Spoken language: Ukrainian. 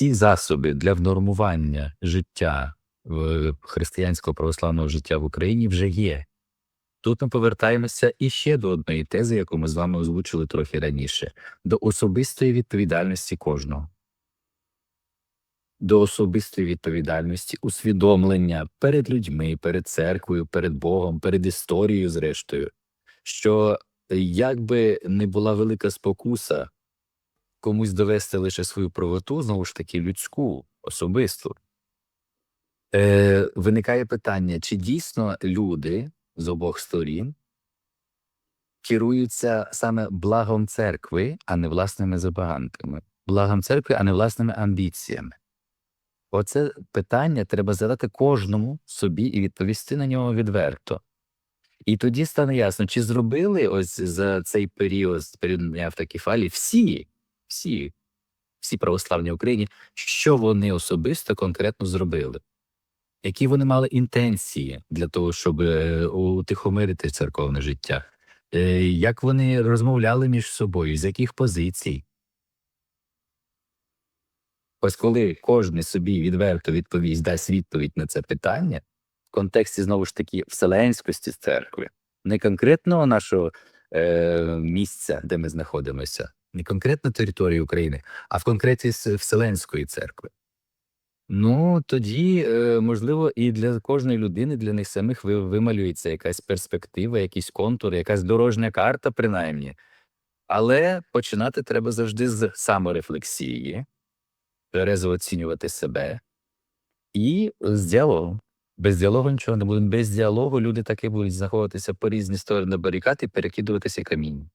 всі засоби для внормування життя християнського православного життя в Україні вже є. Тут ми повертаємося іще до одної тези, яку ми з вами озвучили трохи раніше, до особистої відповідальності кожного. До особистої відповідальності, усвідомлення перед людьми, перед церквою, перед Богом, перед історією, зрештою, що як би не була велика спокуса комусь довести лише свою правоту, знову ж таки, людську, особисту, е, виникає питання, чи дійсно люди з обох сторін керуються саме благом церкви, а не власними забаганками, благом церкви, а не власними амбіціями. Оце питання треба задати кожному собі і відповісти на нього відверто. І тоді стане ясно, чи зробили ось за цей період, періоду дня автокефалії, всі, всі, всі православні Україні, що вони особисто конкретно зробили, які вони мали інтенції для того, щоб е, утихомирити церковне життя, Е, як вони розмовляли між собою, з яких позицій. Ось коли кожен собі відверто відповість, дасть відповідь на це питання в контексті знову ж таки вселенськості церкви, не конкретного нашого е, місця, де ми знаходимося, не конкретно території України, а в конкреті Вселенської церкви. Ну тоді, е, можливо, і для кожної людини, для них самих вималюється якась перспектива, якийсь контур, якась дорожня карта, принаймні. Але починати треба завжди з саморефлексії, терезо оцінювати себе і з діалогу. Без діалогу нічого не буде. Без діалогу люди таки будуть знаходитися по різні сторони барикад і перекидуватися камінням.